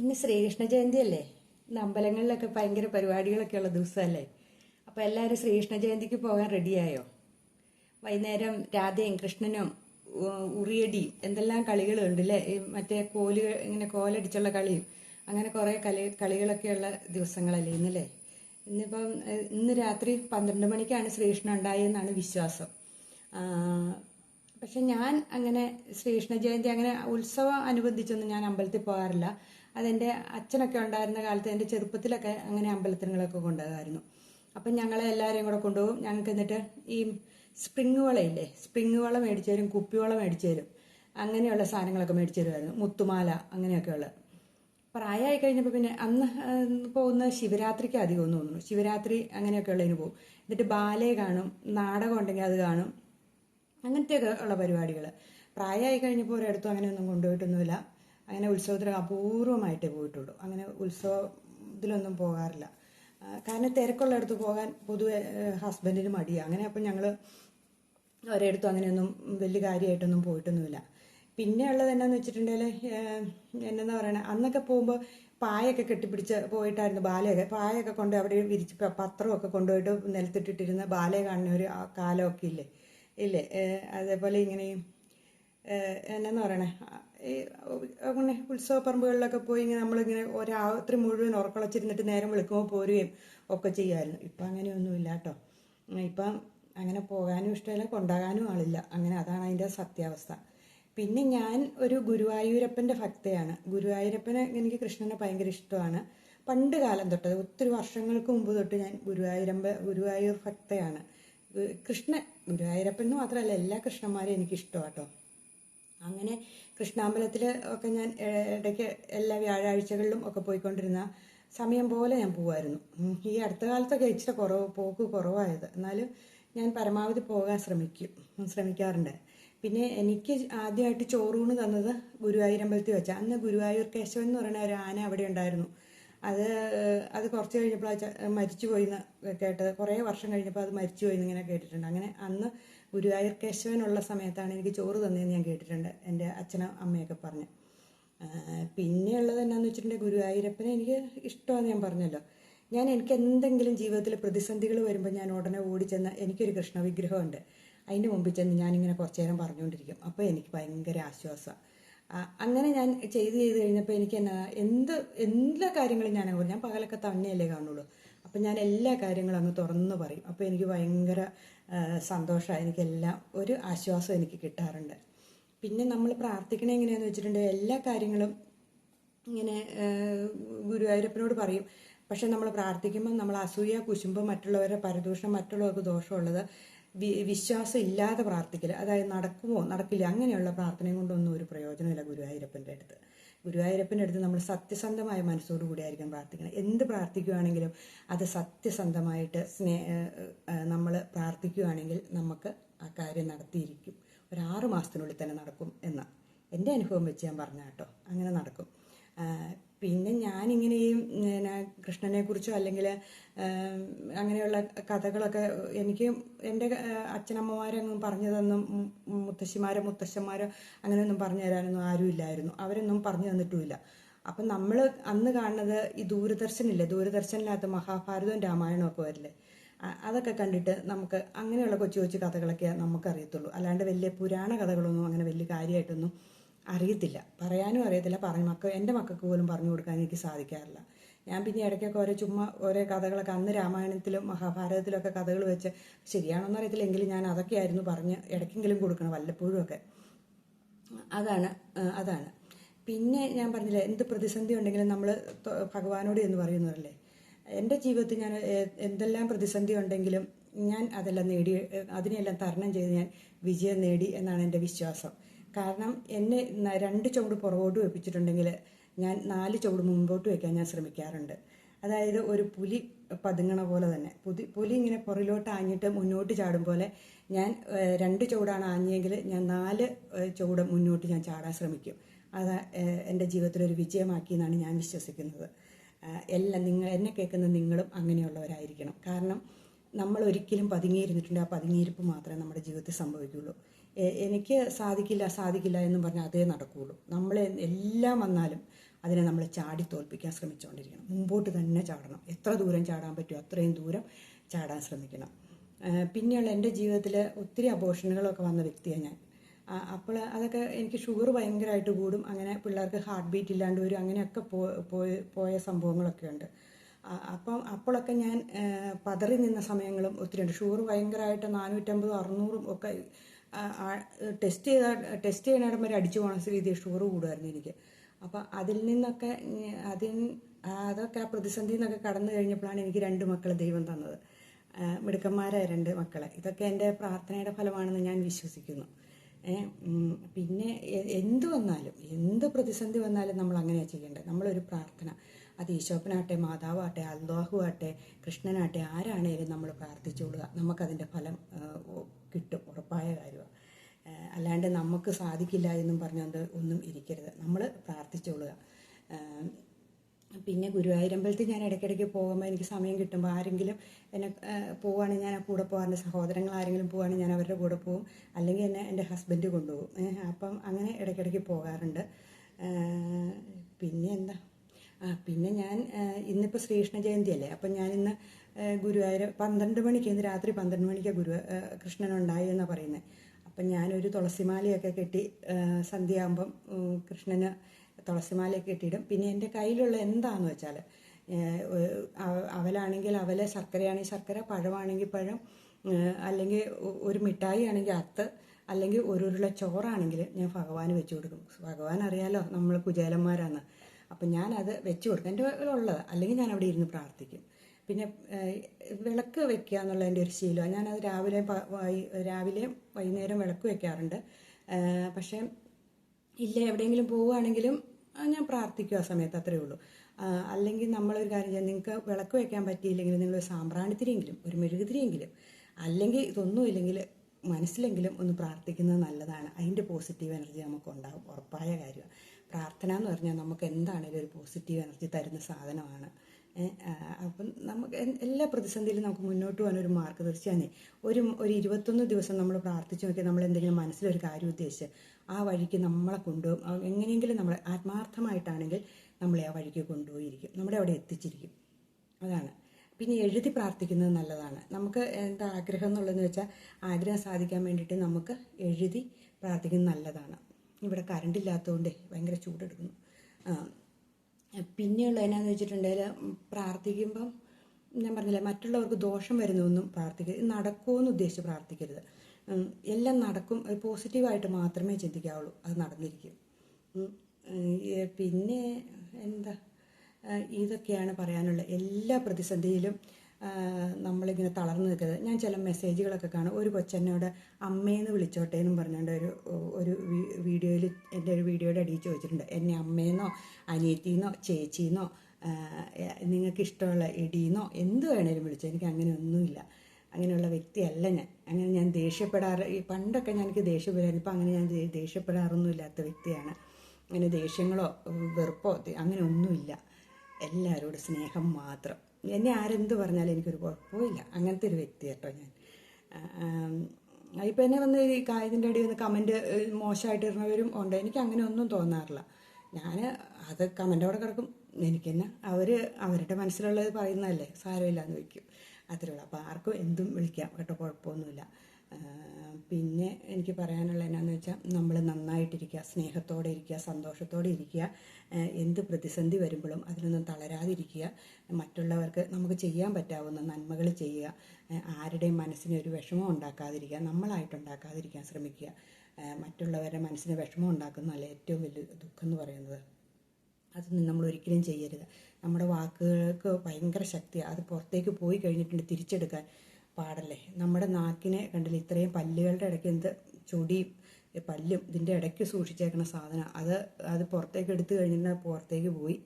ഇന്ന് ശ്രീകൃഷ്ണ ജയന്തി അല്ലേ ഇന്ന് അമ്പലങ്ങളിലൊക്കെ ഭയങ്കര പരിപാടികളൊക്കെ ഉള്ള ദിവസമല്ലേ? അപ്പോൾ എല്ലാവരും ശ്രീകൃഷ്ണ ജയന്തിക്ക് പോകാൻ റെഡിയായോ വൈകുന്നേരം രാധയും കൃഷ്ണനും ഉറിയടി എന്തെല്ലാം കളികളുണ്ട് അല്ലേ മറ്റേ കോൽ ഇങ്ങനെ കോലടിച്ചുള്ള കളിയും അങ്ങനെ കുറേ കളി കളികളൊക്കെയുള്ള ദിവസങ്ങളല്ലേ ഇന്നല്ലേ ഇന്നിപ്പം ഇന്ന് രാത്രി പന്ത്രണ്ട് മണിക്കാണ് ശ്രീകൃഷ്ണൻ ഉണ്ടായെന്നാണ് വിശ്വാസം. പക്ഷെ ഞാൻ അങ്ങനെ ശ്രീകൃഷ്ണ ജയന്തി അങ്ങനെ ഉത്സവം അനുബന്ധിച്ചൊന്നും ഞാൻ അമ്പലത്തിൽ പോകാറില്ല. അതെന്റെ അച്ഛനൊക്കെ ഉണ്ടായിരുന്ന കാലത്ത് എന്റെ ചെറുപ്പത്തിലൊക്കെ അങ്ങനെ അമ്പലത്തിനങ്ങളൊക്കെ കൊണ്ടുപോകാമായിരുന്നു അപ്പം ഞങ്ങളെ എല്ലാവരെയും കൂടെ കൊണ്ടുപോകും. ഞങ്ങൾക്ക് എന്നിട്ട് ഈ സ്പ്രിങ് വളയില്ലേ സ്പ്രിങ് വള മേടിച്ചു തരും കുപ്പിവള മേടിച്ചു തരും. അങ്ങനെയുള്ള സാധനങ്ങളൊക്കെ മേടിച്ചു തരുമായിരുന്നു. മുത്തുമാല അങ്ങനെയൊക്കെയുള്ള. പ്രായമായി കഴിഞ്ഞപ്പോൾ പിന്നെ അന്ന് പോകുന്ന ശിവരാത്രിക്ക് അധികം ഒന്ന് തോന്നുന്നു. ശിവരാത്രി അങ്ങനെയൊക്കെ ഉള്ളതിന് പോകും. എന്നിട്ട് ബാലേ കാണും നാടകം ഉണ്ടെങ്കിൽ അത് കാണും. അങ്ങനത്തെയൊക്കെ ഉള്ള പരിപാടികൾ പ്രായമായി കഴിഞ്ഞപ്പോൾ ഒരിടത്തും അങ്ങനെയൊന്നും കൊണ്ടുപോയിട്ടൊന്നുമില്ല. അങ്ങനെ ഉത്സവത്തിൽ അപൂർവമായിട്ടേ പോയിട്ടുള്ളൂ. അങ്ങനെ ഉത്സവത്തിലൊന്നും പോകാറില്ല. കാരണം തിരക്കുള്ളിടത്ത് പോകാൻ പൊതുവെ ഹസ്ബൻഡിന് മടിയാണ് അങ്ങനെ അപ്പം ഞങ്ങൾ ഒരിടത്തും അങ്ങനെയൊന്നും വലിയ കാര്യമായിട്ടൊന്നും പോയിട്ടൊന്നുമില്ല. പിന്നെ ഉള്ളത് എന്നാന്ന് വെച്ചിട്ടുണ്ടെങ്കിൽ എന്നെന്താ പറയണേ അന്നൊക്കെ പോകുമ്പോൾ പായൊക്കെ കെട്ടിപ്പിടിച്ച് പോയിട്ടായിരുന്നു ബാലയൊക്കെ. പായൊക്കെ കൊണ്ട് അവിടെ വിരിച്ച് പത്രമൊക്കെ കൊണ്ടുപോയിട്ട് നിലത്തിട്ടിട്ടിരുന്ന ബാലയെ കാണുന്ന ഒരു കാലമൊക്കെ ഇല്ലേ? ഇല്ലേ? അതേപോലെ ഇങ്ങനെയും എന്നാന്ന് പറയണേ? ഈ അങ്ങനെ ഉത്സവ പറമ്പുകളിലൊക്കെ പോയി ഇങ്ങനെ നമ്മളിങ്ങനെ രാത്രി മുഴുവൻ ഉറക്കളച്ചിരുന്നിട്ട് നേരം വിളിക്കുമ്പോൾ പോരുകയും ഒക്കെ ചെയ്യുമായിരുന്നു. ഇപ്പം അങ്ങനെയൊന്നുമില്ല കേട്ടോ. ഇപ്പം അങ്ങനെ പോകാനും ഇഷ്ടമില്ല കൊണ്ടാകാനും ആളില്ല. അങ്ങനെ അതാണ് അതിന്റെ സത്യാവസ്ഥ. പിന്നെ ഞാൻ ഒരു ഗുരുവായൂരപ്പന്റെ ഭക്തയാണ്. ഗുരുവായൂരപ്പനെ എനിക്ക് കൃഷ്ണനെ ഭയങ്കര ഇഷ്ടമാണ്. പണ്ട് കാലം തൊട്ട് ഒത്തിരി വർഷങ്ങൾക്ക് മുമ്പ് തൊട്ട് ഞാൻ ഗുരുവായൂരമ്പ ഗുരുവായൂർ ഭക്തയാണ്. കൃഷ്ണൻ ഗുരുവായൂരപ്പൻ എന്ന് മാത്രമല്ല എല്ലാ കൃഷ്ണന്മാരെയും എനിക്ക് ഇഷ്ടമാണ് കേട്ടോ. അങ്ങനെ കൃഷ്ണാമ്പലത്തിൽ ഒക്കെ ഞാൻ ഇടയ്ക്ക് എല്ലാ വ്യാഴാഴ്ചകളിലും ഒക്കെ പോയിക്കൊണ്ടിരുന്ന സമയം പോലെ ഞാൻ പോകുമായിരുന്നു ഈ അടുത്ത കാലത്തൊക്കെ ഇച്ചിരി കുറവ് പോക്ക് കുറവായത്. എന്നാലും ഞാൻ പരമാവധി പോകാൻ ശ്രമിക്കും ശ്രമിക്കാറുണ്ട്. പിന്നെ എനിക്ക് ആദ്യമായിട്ട് ചോറൂണ് തന്നത് ഗുരുവായൂരമ്പലത്തിൽ വെച്ചാൽ അന്ന് ഗുരുവായൂർ കേശവൻ എന്ന് പറയുന്ന ഒരു ആന അവിടെ ഉണ്ടായിരുന്നു. അത് അത് കുറച്ച് കഴിഞ്ഞപ്പോൾ മരിച്ചു പോയി എന്ന് കേട്ടത്. കുറേ വർഷം കഴിഞ്ഞപ്പോൾ അത് മരിച്ചു പോയി ഇങ്ങനെ കേട്ടിട്ടുണ്ട്. അങ്ങനെ അന്ന് ഗുരുവായൂർ കേശവനുള്ള സമയത്താണ് എനിക്ക് ചോറ് തന്നതെന്ന് ഞാൻ കേട്ടിട്ടുണ്ട്. എന്റെ അച്ഛനും അമ്മയൊക്കെ പറഞ്ഞ്. പിന്നെ പിന്നെയുള്ളത് എന്നാന്ന് വെച്ചിട്ടുണ്ടെങ്കിൽ ഗുരുവായൂരപ്പനെ എനിക്ക് ഇഷ്ടമാണെന്ന് ഞാൻ പറഞ്ഞല്ലോ. ഞാൻ എനിക്ക് എന്തെങ്കിലും ജീവിതത്തിൽ പ്രതിസന്ധികൾ വരുമ്പോൾ ഞാൻ ഉടനെ ഓടിച്ചെന്ന് എനിക്കൊരു കൃഷ്ണ വിഗ്രഹമുണ്ട് അതിന്റെ മുമ്പിൽ ചെന്ന് ഞാനിങ്ങനെ കുറച്ച് നേരം പറഞ്ഞുകൊണ്ടിരിക്കും. അപ്പോൾ എനിക്ക് ഭയങ്കര ആശ്വാസമാണ് അങ്ങനെ ഞാൻ ചെയ്ത് ചെയ്ത് കഴിഞ്ഞപ്പോൾ എനിക്ക് എന്നാ എന്ത് എല്ലാ കാര്യങ്ങളും ഞാൻ ഞാൻ പകലൊക്കെ തന്നെയല്ലേ കാണുള്ളൂ. അപ്പം ഞാൻ എല്ലാ കാര്യങ്ങളും അങ്ങ് തുറന്ന് പറയും. അപ്പോൾ എനിക്ക് ഭയങ്കര സന്തോഷമാണ് എനിക്കെല്ലാം ഒരു ആശ്വാസം എനിക്ക് കിട്ടാറുണ്ട്. പിന്നെ നമ്മൾ പ്രാർത്ഥിക്കണേ എങ്ങനെയാന്ന് വെച്ചിട്ടുണ്ടെങ്കിൽ എല്ലാ കാര്യങ്ങളും ഇങ്ങനെ ഗുരുവായൂരപ്പനോട് പറയും. പക്ഷെ നമ്മൾ പ്രാർത്ഥിക്കുമ്പോൾ നമ്മൾ അസൂയ കുശുമ്പ് മറ്റുള്ളവരെ പരദൂഷണം മറ്റുള്ളവർക്ക് ദോഷമുള്ളത് വിശ്വാസം ഇല്ലാതെ പ്രാർത്ഥിക്കില്ല അതായത് നടക്കുമോ നടക്കില്ല അങ്ങനെയുള്ള പ്രാർത്ഥനയും കൊണ്ടൊന്നും ഒരു പ്രയോജനമില്ല ഗുരുവായൂരപ്പന്റെ അടുത്ത്. ഗുരുവായൂരപ്പന്റെ അടുത്ത് നമ്മൾ സത്യസന്ധമായ മനസ്സോടു കൂടിയായിരിക്കും പ്രാർത്ഥിക്കണം എന്ത് പ്രാർത്ഥിക്കുകയാണെങ്കിലും അത് സത്യസന്ധമായിട്ട് സ്നേ നമ്മൾ പ്രാർത്ഥിക്കുകയാണെങ്കിൽ നമുക്ക് ആ കാര്യം നടത്തിയിരിക്കും. ഒരു ആറ് മാസത്തിനുള്ളിൽ തന്നെ നടക്കും എന്ന. എന്റെ അനുഭവം വെച്ച് ഞാൻ പറഞ്ഞ കേട്ടോ. അങ്ങനെ നടക്കും. പിന്നെ ഞാനിങ്ങനെ ഈ കൃഷ്ണനെ കുറിച്ചോ അല്ലെങ്കിൽ അങ്ങനെയുള്ള കഥകളൊക്കെ എനിക്ക് എന്റെ അച്ഛനമ്മമാരൊന്നും പറഞ്ഞു തന്നും മുത്തശ്ശിമാരോ മുത്തശ്ശന്മാരോ അങ്ങനെയൊന്നും പറഞ്ഞു തരാനൊന്നും ആരുമില്ലായിരുന്നു. അവരൊന്നും പറഞ്ഞു തന്നിട്ടുമില്ല. അപ്പം നമ്മൾ അന്ന് കാണുന്നത് ഈ ദൂരദർശനില്ലേ? ദൂരദർശനിനകത്ത് മഹാഭാരതവും രാമായണവും ഒക്കെ വരില്ലേ? അതൊക്കെ കണ്ടിട്ട് നമുക്ക് അങ്ങനെയുള്ള കൊച്ചു കൊച്ചു കഥകളൊക്കെ നമുക്കറിയത്തുള്ളൂ. അല്ലാണ്ട് വലിയ പുരാണ കഥകളൊന്നും അങ്ങനെ വലിയ കാര്യമായിട്ടൊന്നും അറിയത്തില്ല. പറയാനും അറിയത്തില്ല. പറഞ്ഞ മക്ക എന്റെ മക്കൾക്ക് പോലും പറഞ്ഞു കൊടുക്കാൻ എനിക്ക് സാധിക്കാറില്ല. ഞാൻ പിന്നെ ഇടയ്ക്കൊക്കെ ഓരോ ചുമ്മാ ഓരോ കഥകളൊക്കെ അന്ന് രാമായണത്തിലും മഹാഭാരതത്തിലൊക്കെ കഥകൾ വെച്ച് ശരിയാണോന്ന് അറിയത്തില്ല. എങ്കിലും ഞാൻ അതൊക്കെയായിരുന്നു പറഞ്ഞ് ഇടയ്ക്കെങ്കിലും കൊടുക്കണം വല്ലപ്പോഴും ഒക്കെ. അതാണ് അതാണ്. പിന്നെ ഞാൻ പറഞ്ഞില്ലേ എന്ത് പ്രതിസന്ധി ഉണ്ടെങ്കിലും നമ്മൾ ഭഗവാനോട് എന്ന് പറയുന്നതല്ലേ എന്റെ ജീവിതത്തിൽ ഞാൻ എന്തെല്ലാം പ്രതിസന്ധി ഉണ്ടെങ്കിലും ഞാൻ അതെല്ലാം നേടി അതിനെല്ലാം തരണം ചെയ്ത് ഞാൻ വിജയം നേടി എന്നാണ് എന്റെ വിശ്വാസം. കാരണം എന്നെ രണ്ട് ചുവട് പുറകോട്ട് വെപ്പിച്ചിട്ടുണ്ടെങ്കിൽ ഞാൻ നാല് ചുവട് മുമ്പോട്ട് വയ്ക്കാൻ ഞാൻ ശ്രമിക്കാറുണ്ട്. അതായത് ഒരു പുലി പതുങ്ങണ പോലെ തന്നെ. പുതി പുലി ഇങ്ങനെ പുറകിലോട്ട് ആഞ്ഞിട്ട് മുന്നോട്ട് ചാടും പോലെ ഞാൻ രണ്ട് ചുവടാണ് ആഞ്ഞെങ്കിൽ ഞാൻ നാല് ചുവട് മുന്നോട്ട് ഞാൻ ചാടാൻ ശ്രമിക്കും. അത് എന്റെ ജീവിതത്തിലൊരു വിജയമാക്കി എന്നാണ് ഞാൻ വിശ്വസിക്കുന്നത്. എല്ലാം നിങ്ങൾ എന്നെ കേൾക്കുന്ന നിങ്ങളും അങ്ങനെയുള്ളവരായിരിക്കണം. കാരണം നമ്മൾ ഒരിക്കലും പതുങ്ങിയിരുന്നിട്ടുണ്ട്. ആ പതുങ്ങിയിരിപ്പ് മാത്രമേ നമ്മുടെ ജീവിതത്തിൽ സംഭവിക്കുള്ളൂ എ- എനിക്ക് സാധിക്കില്ല സാധിക്കില്ല എന്നും പറഞ്ഞാൽ അതേ നടക്കുകയുള്ളൂ നമ്മൾ എല്ലാം വന്നാലും അതിനെ നമ്മൾ ചാടി തോൽപ്പിക്കാൻ ശ്രമിച്ചുകൊണ്ടിരിക്കണം. മുമ്പോട്ട് തന്നെ ചാടണം. എത്ര ദൂരം ചാടാൻ പറ്റുമോ അത്രയും ദൂരം ചാടാൻ ശ്രമിക്കണം. പിന്നെയുള്ള എന്റെ ജീവിതത്തിൽ ഒത്തിരി അബോഷനുകളൊക്കെ വന്ന വ്യക്തിയാണ് ഞാൻ. അപ്പോൾ അതൊക്കെ എനിക്ക് ഷുഗർ ഭയങ്കരമായിട്ട് കൂടും. അങ്ങനെ പിള്ളേർക്ക് ഹാർട്ട് ബീറ്റ് ഇല്ലാണ്ട് വരും. അങ്ങനെയൊക്കെ പോയ പോയ സംഭവങ്ങളൊക്കെ ഉണ്ട്. അപ്പം അപ്പോഴൊക്കെ ഞാൻ പതറി നിന്ന സമയങ്ങളും ഒത്തിരി ഉണ്ട് ഷുഗർ ഭയങ്കരമായിട്ട് നാനൂറ്റമ്പതും അറുന്നൂറും ഒക്കെ ടെസ്റ്റ് ചെയ്ത ടെസ്റ്റ് ചെയ്യണേടം വരെ അടിച്ചു പോകണ സ്ഥിതി ഷുഗർ കൂടുമായിരുന്നു എനിക്ക്. അപ്പം അതിൽ നിന്നൊക്കെ അതിൽ അതൊക്കെ ആ പ്രതിസന്ധി നിന്നൊക്കെ കടന്നു കഴിഞ്ഞപ്പോഴാണ് എനിക്ക് രണ്ട് മക്കളെ ദൈവം തന്നത്. മിടുക്കന്മാരായ രണ്ട് മക്കളെ. ഇതൊക്കെ എന്റെ പ്രാർത്ഥനയുടെ ഫലമാണെന്ന് ഞാൻ വിശ്വസിക്കുന്നു. പിന്നെ എന്ത് വന്നാലും എന്ത് പ്രതിസന്ധി വന്നാലും നമ്മൾ അങ്ങനെയാണ് ചെയ്യേണ്ടത്. നമ്മളൊരു പ്രാർത്ഥന. അത് ഈശോപ്പനാട്ടെ മാതാവാട്ടെ അള്ളാഹു ആട്ടെ കൃഷ്ണനാട്ടെ ആരാണേലും നമ്മൾ പ്രാർത്ഥിച്ചുകൊള്ളുക. നമുക്കതിന്റെ ഫലം കിട്ടും. ഉറപ്പായ കാര്യമാണ് അല്ലാണ്ട് നമുക്ക് സാധിക്കില്ല എന്നും പറഞ്ഞുകൊണ്ട് ഒന്നും ഇരിക്കരുത്. നമ്മൾ പ്രാർത്ഥിച്ചുകൊള്ളുക. പിന്നെ ഗുരുവായൂരമ്പലത്തിൽ ഞാൻ ഇടയ്ക്കിടയ്ക്ക് പോകുമ്പോൾ എനിക്ക് സമയം കിട്ടുമ്പോൾ ആരെങ്കിലും എന്നെ പോവുകയാണെങ്കിൽ ഞാൻ കൂടെ പോകാറുണ്ട്. സഹോദരങ്ങൾ ആരെങ്കിലും പോവുകയാണെങ്കിൽ ഞാൻ അവരുടെ കൂടെ പോകും. അല്ലെങ്കിൽ എന്നെ എന്റെ ഹസ്ബൻഡ് കൊണ്ടുപോകും. അപ്പം അങ്ങനെ ഇടയ്ക്കിടയ്ക്ക് പോകാറുണ്ട്. പിന്നെ എന്താ? പിന്നെ ഞാൻ ഇന്നിപ്പോൾ ശ്രീകൃഷ്ണ ജയന്തി അല്ലേ? അപ്പം ഞാനിന്ന് ഗുരുവായൂർ പന്ത്രണ്ട് മണിക്ക് ഇന്ന് രാത്രി പന്ത്രണ്ട് മണിക്ക് ഗുരു കൃഷ്ണനുണ്ടായി എന്നാണ് പറയുന്നത് അപ്പം ഞാനൊരു തുളസിമാലയൊക്കെ കെട്ടി സന്ധ്യയാകുമ്പം കൃഷ്ണന് തുളസിമാലയൊക്കെ കെട്ടിയിടും. പിന്നെ എന്റെ കയ്യിലുള്ള എന്താന്ന് വെച്ചാൽ അവലാണെങ്കിൽ അവൽ ശർക്കരയാണെങ്കിൽ ശർക്കര പഴമാണെങ്കിൽ പഴം അല്ലെങ്കിൽ ഒരു മിഠായി ആണെങ്കിൽ അത്ത് അല്ലെങ്കിൽ ഒരു ഉരുള ചോറാണെങ്കിൽ ഞാൻ ഭഗവാന് വെച്ചു കൊടുക്കും. ഭഗവാൻ അറിയാലോ നമ്മൾ കുചേലന്മാരാണ് അപ്പം ഞാനത് വെച്ച് കൊടുക്കും. എന്റെ ഉള്ളത്. അല്ലെങ്കിൽ ഞാൻ അവിടെ ഇരുന്ന് പ്രാർത്ഥിക്കും. പിന്നെ വിളക്ക് വെക്കുക എന്നുള്ള എന്റെ ഒരു ശീലമാണ് ഞാനത് രാവിലെ രാവിലെയും വൈകുന്നേരം വിളക്ക് വെക്കാറുണ്ട്. പക്ഷേ ഇല്ല എവിടെയെങ്കിലും പോവുകയാണെങ്കിലും ഞാൻ പ്രാർത്ഥിക്കും ആ സമയത്ത്. അത്രയേ ഉള്ളൂ. അല്ലെങ്കിൽ നമ്മളൊരു കാര്യം ചെയ്യാം. നിങ്ങൾക്ക് വിളക്ക് വെക്കാൻ പറ്റിയില്ലെങ്കിൽ നിങ്ങൾ സാമ്പ്രാണിത്തിരിയെങ്കിലും ഒരു മെഴുകുതിരിയെങ്കിലും അല്ലെങ്കിൽ ഇതൊന്നും ഇല്ലെങ്കിൽ മനസ്സിലെങ്കിലും ഒന്ന് പ്രാർത്ഥിക്കുന്നത് നല്ലതാണ്. അതിന്റെ പോസിറ്റീവ് എനർജി നമുക്ക് ഉണ്ടാകും ഉറപ്പായ കാര്യമാണ്. പ്രാർത്ഥന എന്ന് പറഞ്ഞാൽ നമുക്ക് എന്താണേലും ഒരു പോസിറ്റീവ് എനർജി തരുന്ന സാധനമാണ്. അപ്പം നമുക്ക് എല്ലാ പ്രതിസന്ധിയിലും നമുക്ക് മുന്നോട്ട് പോകാൻ ഒരു മാർഗദർശിയാണ് ഒരു ഒരു ഇരുപത്തൊന്ന് ദിവസം നമ്മൾ പ്രാർത്ഥിച്ചു നോക്കി നമ്മൾ എന്തെങ്കിലും മനസ്സിലൊരു കാര്യം ഉദ്ദേശിച്ച് ആ വഴിക്ക് നമ്മളെ കൊണ്ടുപോകും. എങ്ങനെയെങ്കിലും നമ്മൾ ആത്മാർത്ഥമായിട്ടാണെങ്കിൽ നമ്മളെ ആ വഴിക്ക് കൊണ്ടുപോയിരിക്കും. നമ്മുടെ അവിടെ എത്തിച്ചിരിക്കും. അതാണ്. പിന്നെ എഴുതി പ്രാർത്ഥിക്കുന്നത് നല്ലതാണ്. നമുക്ക് എന്താ ആഗ്രഹം എന്നുള്ളതെന്ന് വെച്ചാൽ ആഗ്രഹം സാധിക്കാൻ വേണ്ടിയിട്ട് നമുക്ക് എഴുതി പ്രാർത്ഥിക്കുന്നത് നല്ലതാണ്. ഇവിടെ കറണ്ട് ഇല്ലാത്തതുകൊണ്ട് ഭയങ്കര ചൂടെടുക്കുന്നു. പിന്നെയുള്ള എന്നാന്ന് വെച്ചിട്ടുണ്ടെങ്കിൽ പ്രാർത്ഥിക്കുമ്പം ഞാൻ പറഞ്ഞില്ല മറ്റുള്ളവർക്ക് ദോഷം വരുന്നൊന്നും പ്രാർത്ഥിക്കരുത് നടക്കുമെന്ന് ഉദ്ദേശിച്ച് പ്രാർത്ഥിക്കരുത്. എല്ലാം നടക്കും പോസിറ്റീവായിട്ട് മാത്രമേ ചിന്തിക്കാവുള്ളൂ അത് നടന്നിരിക്കും. പിന്നെ എന്താ ഇതൊക്കെയാണ് പറയാനുള്ള എല്ലാ പ്രതിസന്ധിയിലും നമ്മളിങ്ങനെ തളർന്നു നിൽക്കുന്നത് ഞാൻ ചില മെസ്സേജുകളൊക്കെ കാണും. ഒരു കൊച്ചെന്നോട് അമ്മേന്ന് വിളിച്ചോട്ടേ എന്നും പറഞ്ഞുകൊണ്ട് ഒരു ഒരു വീഡിയോയിൽ എന്റെ ഒരു വീഡിയോയുടെ അടിയിൽ ചോദിച്ചിട്ടുണ്ട്. എന്നെ അമ്മേന്നോ അനിയത്തിന്നോ ചേച്ചിന്നോ നിങ്ങൾക്ക് ഇഷ്ടമുള്ള എടീന്നോ എന്ത് വേണേലും വിളിച്ചോ. എനിക്ക് അങ്ങനെ ഒന്നുമില്ല അങ്ങനെയുള്ള വ്യക്തിയല്ല ഞാൻ. അങ്ങനെ ഞാൻ ദേഷ്യപ്പെടാറ് ഈ പണ്ടൊക്കെ ഞാൻ എനിക്ക് ദേഷ്യപ്പെടാറ് ഇപ്പം അങ്ങനെ ഞാൻ ദേഷ്യപ്പെടാറൊന്നും ഇല്ലാത്ത വ്യക്തിയാണ്. അങ്ങനെ ദേഷ്യങ്ങളോ വെറുപ്പോ അങ്ങനെ ഒന്നുമില്ല എല്ലാവരോടും സ്നേഹം മാത്രം. എന്നെ ആരെന്ത് പറഞ്ഞാലും എനിക്കൊരു കുഴപ്പമില്ല. അങ്ങനത്തെ ഒരു വ്യക്തി കേട്ടോ ഞാൻ. ഇപ്പം എന്നെ വന്ന് ഈ കായതിന്റെ അടിയിൽ നിന്ന് കമന്റ് മോശമായിട്ട് ഇടുന്നവരും ഉണ്ട്. എനിക്ക് അങ്ങനെ ഒന്നും തോന്നാറില്ല. ഞാൻ അത് കമന്റോടെ കിടക്കും. എനിക്കെന്നെ അവർ അവരുടെ മനസ്സിലുള്ളത് പറയുന്നതല്ലേ? സാരമില്ല എന്ന് വയ്ക്കും അത്രേ ഉള്ളൂ. അപ്പോൾ ആർക്കും എന്തും വിളിക്കാം കേട്ടോ. കുഴപ്പമൊന്നുമില്ല. പിന്നെ എനിക്ക് പറയാനുള്ള എന്നാന്ന് വെച്ചാൽ നമ്മൾ നന്നായിട്ടിരിക്കുക സ്നേഹത്തോടെ ഇരിക്കുക സന്തോഷത്തോടെ ഇരിക്കുക എന്ത് പ്രതിസന്ധി വരുമ്പോഴും അതിനൊന്നും തളരാതിരിക്കുക. മറ്റുള്ളവർക്ക് നമുക്ക് ചെയ്യാൻ പറ്റാവുന്ന നന്മകൾ ചെയ്യുക. ആരുടെയും മനസ്സിന് ഒരു വിഷമം ഉണ്ടാക്കാതിരിക്കുക നമ്മളായിട്ട് ഉണ്ടാക്കാതിരിക്കാൻ ശ്രമിക്കുക മറ്റുള്ളവരുടെ മനസ്സിന് വിഷമം ഉണ്ടാക്കുന്നതല്ല ഏറ്റവും വലിയ ദുഃഖം എന്ന് പറയുന്നത്. അതൊന്നും നമ്മൾ ഒരിക്കലും ചെയ്യരുത്. നമ്മുടെ വാക്കുകൾക്ക് ഭയങ്കര ശക്തിയാണ് അത് പുറത്തേക്ക് പോയി കഴിഞ്ഞിട്ടുണ്ട് തിരിച്ചെടുക്കാൻ. പാടല്ലേ? നമ്മുടെ നാക്കിനെ കണ്ടില്ല? ഇത്രയും പല്ലുകളുടെ ഇടയ്ക്ക് എന്ത് ചൊടിയും പല്ലും ഇതിന്റെ ഇടയ്ക്ക് സൂക്ഷിച്ചേക്കുന്ന സാധനം. അത് അത് പുറത്തേക്ക് എടുത്തു കഴിഞ്ഞാൽ പുറത്തേക്ക് പോയി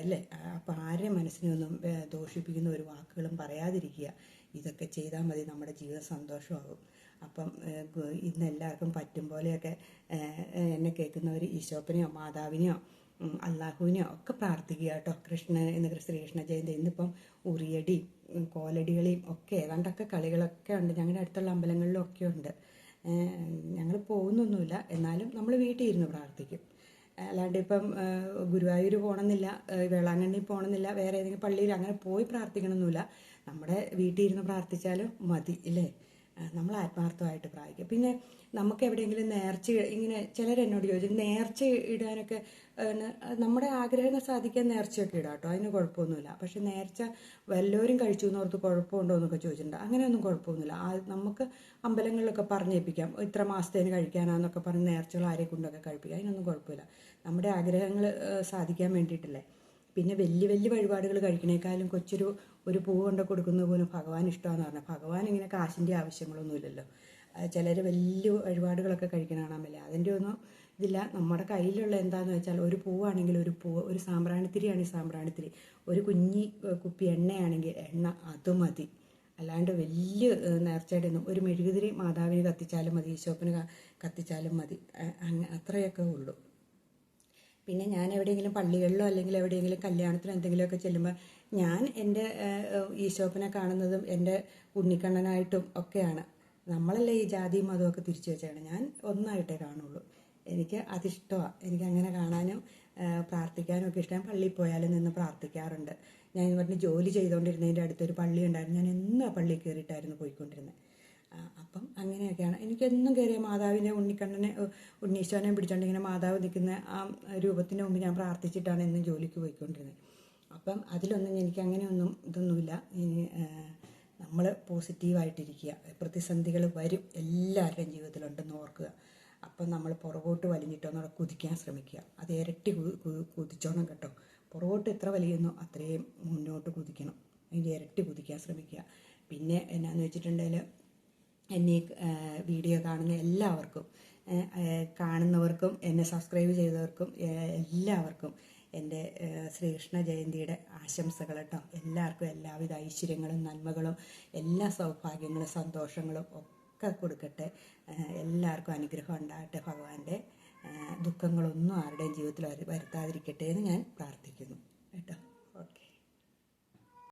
അല്ലേ? അപ്പം ആരുടെ മനസ്സിനൊന്നും ദോഷിപ്പിക്കുന്ന ഒരു വാക്കുകളും പറയാതിരിക്കുക. ഇതൊക്കെ ചെയ്താൽ മതി. നമ്മുടെ ജീവിതം സന്തോഷമാകും. അപ്പം ഇന്ന് എല്ലാവർക്കും പറ്റും പോലെയൊക്കെ എന്നെ കേൾക്കുന്നവർ ഈശോപ്പനെയോ മാതാവിനെയോ അള്ളാഹുവിനെയോ ഒക്കെ പ്രാർത്ഥിക്കുക കേട്ടോ. കൃഷ്ണൻ ഇന്ന് ശ്രീകൃഷ്ണ ജയന്തി ഇന്നിപ്പം ഉറിയടി കോലടികളെയും ഒക്കെ ഏതാണ്ടൊക്കെ കളികളൊക്കെ ഉണ്ട്. ഞങ്ങളുടെ അടുത്തുള്ള അമ്പലങ്ങളിലും ഒക്കെ ഉണ്ട് ഞങ്ങൾ പോകുന്നൊന്നുമില്ല. എന്നാലും നമ്മൾ വീട്ടിൽ ഇരുന്ന് പ്രാർത്ഥിക്കും. അല്ലാണ്ട് ഇപ്പം ഗുരുവായൂർ പോകണമെന്നില്ല വേളാങ്കണ്ണി പോകണമെന്നില്ല വേറെ ഏതെങ്കിലും പള്ളിയിൽ അങ്ങനെ പോയി പ്രാർത്ഥിക്കണമെന്നില്ല നമ്മുടെ വീട്ടിൽ ഇരുന്ന് പ്രാർത്ഥിച്ചാലും മതി ഇല്ലേ? നമ്മൾ ആത്മാർത്ഥമായിട്ട് പ്രാർത്ഥിക്കുക. പിന്നെ നമുക്ക് എവിടെയെങ്കിലും നേർച്ച ഇങ്ങനെ ചിലർ എന്നോട് ചോദിച്ചു നേർച്ച ഇടാനൊക്കെ നമ്മുടെ ആഗ്രഹങ്ങൾ സാധിക്കാൻ നേർച്ചയൊക്കെ ഇടാം കേട്ടോ അതിന് കുഴപ്പമൊന്നുമില്ല. പക്ഷെ നേർച്ച വല്ലവരും കഴിച്ചു എന്നോർത്ത് കുഴപ്പമുണ്ടോ എന്നൊക്കെ ചോദിച്ചിട്ടുണ്ട്. അങ്ങനെയൊന്നും കുഴപ്പമൊന്നുമില്ല. നമുക്ക് അമ്പലങ്ങളിലൊക്കെ പറഞ്ഞേൽപ്പിക്കാം ഇത്ര മാസത്തേന് കഴിക്കാനാന്നൊക്കെ പറഞ്ഞ് നേർച്ചകൾ ആരെ കൊണ്ടൊക്കെ കഴിപ്പിക്കാം അതിനൊന്നും കുഴപ്പമില്ല. നമ്മുടെ ആഗ്രഹങ്ങൾ സാധിക്കാൻ വേണ്ടിയിട്ടല്ലേ. പിന്നെ വലിയ വലിയ വഴിപാടുകൾ കഴിക്കണേക്കാളും കൊച്ചൊരു ഒരു പൂ കൊണ്ട് കൊടുക്കുന്നത് പോലും ഭഗവാൻ ഇഷ്ടമാണെന്ന് പറഞ്ഞാൽ ഭഗവാൻ ഇങ്ങനെ കാശിന്റെ ആവശ്യങ്ങളൊന്നുമില്ലല്ലോ. ചിലർ വലിയ വഴിപാടുകളൊക്കെ കഴിക്കണ കാണാമല്ലേ അതിന്റെ ഒന്നും ഇതില്ല. നമ്മുടെ കയ്യിലുള്ള എന്താണെന്ന് വെച്ചാൽ ഒരു പൂവാണെങ്കിൽ ഒരു പൂവ് ഒരു സാമ്പ്രാണിത്തിരിയാണെങ്കിൽ സാമ്പ്രാണിത്തിരി ഒരു കുഞ്ഞി കുപ്പി എണ്ണയാണെങ്കിൽ എണ്ണ അത് മതി. അല്ലാണ്ട് വലിയ നേർച്ചയായിട്ടൊന്നും ഒരു മെഴുകുതിരി മാതാവിന് കത്തിച്ചാലും മതി ഈശോപ്പിന് കത്തിച്ചാലും മതി. അത്രയൊക്കെ ഉള്ളൂ. പിന്നെ ഞാൻ എവിടെയെങ്കിലും പള്ളികളിലോ അല്ലെങ്കിൽ എവിടെയെങ്കിലും കല്യാണത്തിനോ എന്തെങ്കിലുമൊക്കെ ചെല്ലുമ്പോൾ ഞാൻ എന്റെ ഈശോപ്പനെ കാണുന്നതും എന്റെ ഉണ്ണിക്കണ്ണനായിട്ടും ഒക്കെയാണ്. നമ്മളല്ലേ ഈ ജാതിയും മതമൊക്കെ തിരിച്ചു വെച്ചാണ് ഞാൻ ഒന്നായിട്ടേ കാണുള്ളൂ. എനിക്ക് അതിഷ്ടമാണ് എനിക്ക് അങ്ങനെ കാണാനും പ്രാർത്ഥിക്കാനും ഒക്കെ ഇഷ്ടം. പള്ളിയിൽ പോയാലും നിന്ന് പ്രാർത്ഥിക്കാറുണ്ട്. ഞാൻ പറഞ്ഞ് ജോലി ചെയ്തുകൊണ്ടിരുന്നതിന്റെ അടുത്തൊരു പള്ളി ഉണ്ടായിരുന്നു ഞാൻ എന്നും ആ പള്ളിയിൽ കയറിയിട്ടായിരുന്നു പോയിക്കൊണ്ടിരുന്നത്. അപ്പം അങ്ങനെയൊക്കെയാണ്. എനിക്കെന്നും കയറിയ മാതാവിനെ ഉണ്ണിക്കണ്ണനെ ഉണ്ണീശ്വനെ പിടിച്ചോണ്ട് ഇങ്ങനെ മാതാവ് നിൽക്കുന്ന ആ രൂപത്തിന് മുമ്പ് ഞാൻ പ്രാർത്ഥിച്ചിട്ടാണ് എന്നും ജോലിക്ക് പോയിക്കൊണ്ടിരുന്നത്. അപ്പം അതിലൊന്നും എനിക്ക് അങ്ങനെയൊന്നും ഇതൊന്നുമില്ല. ഇനി നമ്മൾ പോസിറ്റീവായിട്ടിരിക്കുക. പ്രതിസന്ധികൾ വരും. എല്ലാവരുടെയും ജീവിതത്തിലുണ്ടെന്ന് ഓർക്കുക. അപ്പം നമ്മൾ പുറകോട്ട് വലിഞ്ഞിട്ടൊന്നുകൂടെ കുതിക്കാൻ ശ്രമിക്കുക. അത് ഇരട്ടി കുതിച്ചോണം കേട്ടോ. പുറകോട്ട് എത്ര വലിയുന്നു അത്രയും മുന്നോട്ട് കുതിക്കണം. അതിന്റെ ഇരട്ടി കുതിക്കാൻ ശ്രമിക്കുക. പിന്നെ എന്നാന്ന് വെച്ചിട്ടുണ്ടെങ്കിൽ എന്നെ വീഡിയോ കാണുന്ന എല്ലാവർക്കും കാണുന്നവർക്കും എന്നെ സബ്സ്ക്രൈബ് ചെയ്തവർക്കും എല്ലാവർക്കും എന്റെ ശ്രീകൃഷ്ണ ജയന്തിയുടെ ആശംസകൾ കേട്ടോ. എല്ലാവർക്കും എല്ലാവിധ ഐശ്വര്യങ്ങളും നന്മകളും എല്ലാ സൗഭാഗ്യങ്ങളും സന്തോഷങ്ങളും ഒക്കെ കൊടുക്കട്ടെ. എല്ലാവർക്കും അനുഗ്രഹം ഉണ്ടാകട്ടെ ഭഗവാന്റെ. ദുഃഖങ്ങളൊന്നും ആരുടെയും ജീവിതത്തിൽ വരു- വരുത്താതിരിക്കട്ടെ എന്ന് ഞാൻ പ്രാർത്ഥിക്കുന്നു